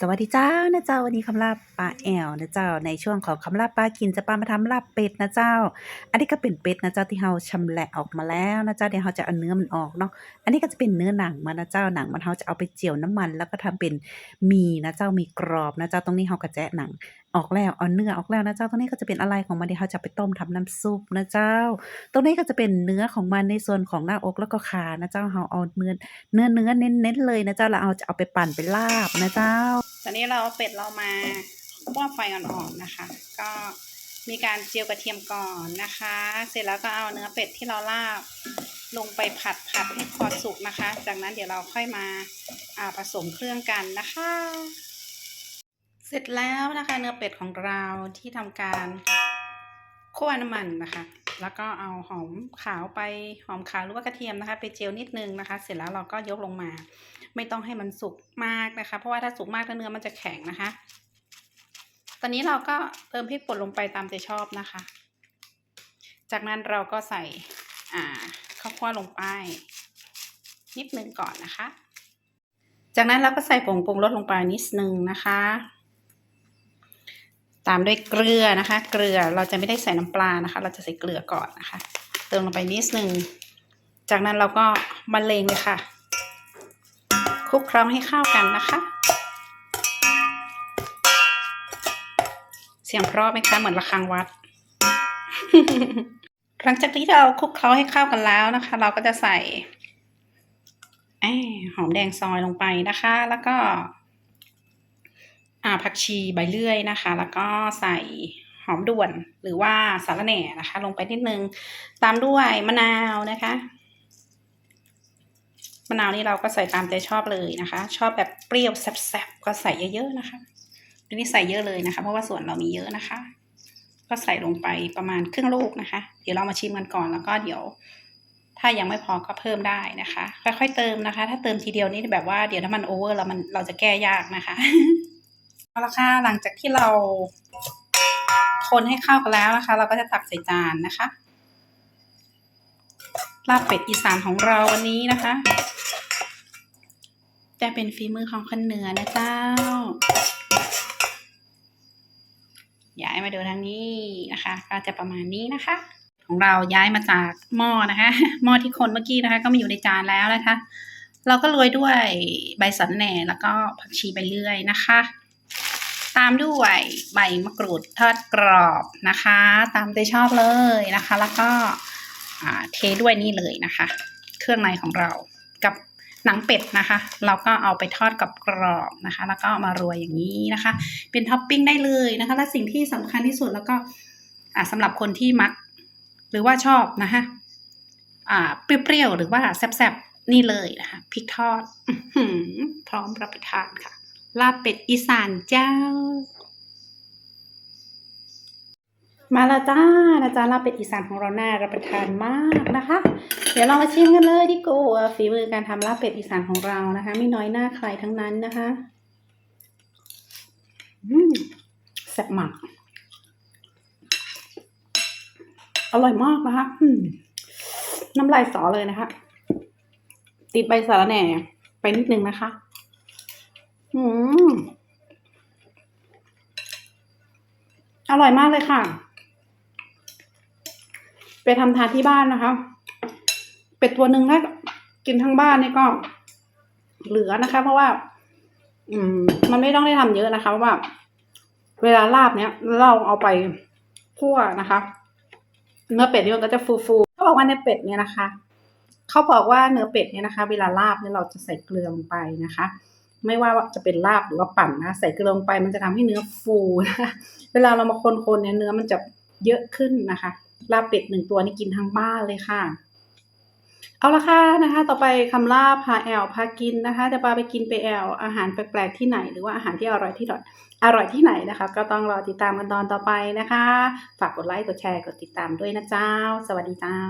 สวัสดีเจ้านะเจ้าวันนี้คำลาปลาแอวนะเจ้าในช่วงของคำลาปลากินจะปลามาทำลาบเป็ดนะเจ้า อันนี้ก็เป็นเป็ดนะเจ้าที่เราชำแหละออกมาแล้วนะเจ้าเดี๋ยวเราจะเอาเนื้อมันออกเนาะอันนี้ก็จะเป็นเนื้อหนังมันนะเจ้าหนังมันเราจะเอาไปเจียวน้ำมัน แล้วก็ทำเป็นมีนะเจ้ามีกรอบนะเจ้าตรงนี้เราก็แจะหนังออกแล้วเอาเนื้อออกแล้วนะเจ้าตรงนี้ก็จะเป็นอะไรของมันเดี๋ยวเราจะไปต้มทำน้ำซุปนะเจ้า ตรงนี้ก็จะเป็นเนื้อของมันในส่วนของหน้าอกแล้วก็ขานะเจ้าเราเอาเนื้อเนื้อเนื้อเน้นๆเลยนะเจ้าแล้วเอาจะเอาไปปั่นเป็นลาบนะเจ้าตอนนี้เราเป็ดเรามาคั่วไฟอ่อนๆนะคะ ก็มีการเจียวกระเทียมก่อนนะคะ เสร็จแล้วก็เอาเนื้อเป็ดที่เราลาบลงไปผัดผัดให้พอสุกนะคะ จากนั้นเดี๋ยวเราค่อยมาอ่าผสมเครื่องกันนะคะ เสร็จแล้วนะคะเนื้อเป็ดของเราที่ทำการคั่วน้ำมันนะคะ แล้วก็เอาหอมขาวไปหอมขาวหรือว่ากระเทียมนะคะ ไปเจียวนิดนึงนะคะ เสร็จแล้วเราก็ยกลงมา ไม่ต้องให้มันสุกมากนะคะ เพราะว่าถ้าสุกมากแล้วเนื้อมันจะแข็งนะคะ ตอนนี้เราก็เติมพริกป่นลงไปตามใจชอบนะคะ จากนั้นเราก็ใส่อ่าข้าวคั่วลงไป นิดนึงก่อนนะคะ จากนั้นเราก็ใส่ผงปรุงรสลงไปนิดนึงนะคะตามด้วยเกลือนะคะ เกลือเราจะไม่ได้ใส่น้ำปลานะคะ เราจะใส่เกลือก่อนนะคะ เติมลงไปนิดนึง จากนั้นเราก็บรรเลงเลยค่ะ ลุกเคล้าให้เข้ากันนะคะ เสียงเพราะไหมคะเหมือนระฆังวัด หลังจากที่เราคลุกเคล้าให้เข้ากันแล้วนะคะ เราก็จะใส่หอมแดงซอยลงไปนะคะ แล้วก็ผักชีใบเลื่อยนะคะ แล้วก็ใส่หอมด่วนหรือว่าสาระแหน่นะคะ ลงไปนิดนึง ตามด้วยมะนาวนะคะ มะนาวนี่เราก็ใส่ตามใจชอบเลยนะคะ ชอบแบบเปรี้ยวแซ่บๆก็ใส่เยอะๆนะคะทีนี้ใส่เยอะเลยนะคะ เพราะว่าส่วนเรามีเยอะนะคะ ก็ใส่ลงไปประมาณครึ่งลูกนะคะ เดี๋ยวเรามาชิมกันก่อนแล้วก็เดี๋ยว ถ้ายังไม่พอก็เพิ่มได้นะคะ ค่อยๆเติมนะคะ ถ้าเติมทีเดียวนี่แบบว่าเดี๋ยวถ้ามันโอเวอร์แล้วมันเราจะแก้ยากนะคะเอาละค่ะหลังจากที่เราคนให้เข้ากันแล้วนะคะ เราก็จะตักใส่จานนะคะ ลาบเป็ดอีสานของเราวันนี้นะคะจะเป็นฝีมือของคนเหนือนะเจ้าย้ายมาดูทางนี้นะคะ ก็จะประมาณนี้นะคะ ของเราย้ายมาจากหม้อนะคะ หม้อที่คนเมื่อกี้นะคะ ก็มาอยู่ในจานแล้วนะคะ เราก็โรยด้วยใบสันแหน่แล้วก็ผักชีไปเรื่อยนะคะ ตามด้วยใบมะกรูดทอดกรอบนะคะ ตามใจชอบเลยนะคะ แล้วก็ เทด้วยนี่เลยนะคะ เครื่องในของเรากับหนังเป็ดนะคะ เราก็เอาไปทอดกับกรอบนะคะ แล้วก็มาโรยอย่างนี้นะคะ เป็นท็อปปิ้งได้เลยนะคะ และสิ่งที่สำคัญที่สุดแล้วก็อ่าสำหรับคนที่มัก หรือว่าชอบนะคะเปรี้ยวๆหรือว่าแซ่บๆนี่เลยนะคะพริกทอดพร้อมรับประทานค่ะ ลาบเป็ดอีสานเจ้า มาล้วจ้านะจ๊ะลาบเป็ดอีสานของเราหน่ารับประทานมากนะคะ เดี๋ยวเรามาชิมกันเลยดีกว่าฝีมือการทำลาบเป็ดอีสานของเรานะคะ ไม่น้อยหน้าใครทั้งนั้นนะคะอืมแซ่บมากอร่อยมากนะคะอืมน้ำลายสอเลยนะคะ ติดใบสาระแหน่ไปนิดนึงนะคะ อืมอร่อยมากเลยค่ะ ไปทำทานที่บ้านนะคะ เป็ดตัวหนึ่งถ้ากินทั้งบ้านนี่ก็เหลือนะคะ เพราะว่า อืม มันไม่ต้องได้ทำเยอะนะคะเพราะว่า เวลาลาบเนี้ยเราเอาไปคั่วนะคะ เนื้อเป็ดนี่มันก็จะฟูๆเขาบอกว่าเนื้อเป็ดเนี่ยนะคะเขาบอกว่าเนื้อเป็ดเนี่ยนะคะ เวลาลาบเนี่ยเราจะใส่เกลือลงไปนะคะ ไม่ว่าจะเป็นลาบหรือว่าปั่นนะใส่เกลือลงไปมันจะทำให้เนื้อฟูนะเวลาเรามาคนๆเนี่ยเนื้อมันจะเยอะขึ้นนะคะ ลาบเป็ดหนึ่งตัวนี่กินทั้งบ้านเลยค่ะ เอาละค่ะนะคะ ต่อไปคำลาพาแอลพากินนะคะจะพาไปกินไปแอลอาหารแปลกๆที่ไหน หรือว่าอาหารที่อร่อยที่ดอยอร่อยที่ไหนนะคะ ก็ต้องรอติดตามกันตอนต่อไปนะคะ ฝากกดไลค์กดแชร์กดติดตามด้วยนะเจ้า สวัสดีเจ้า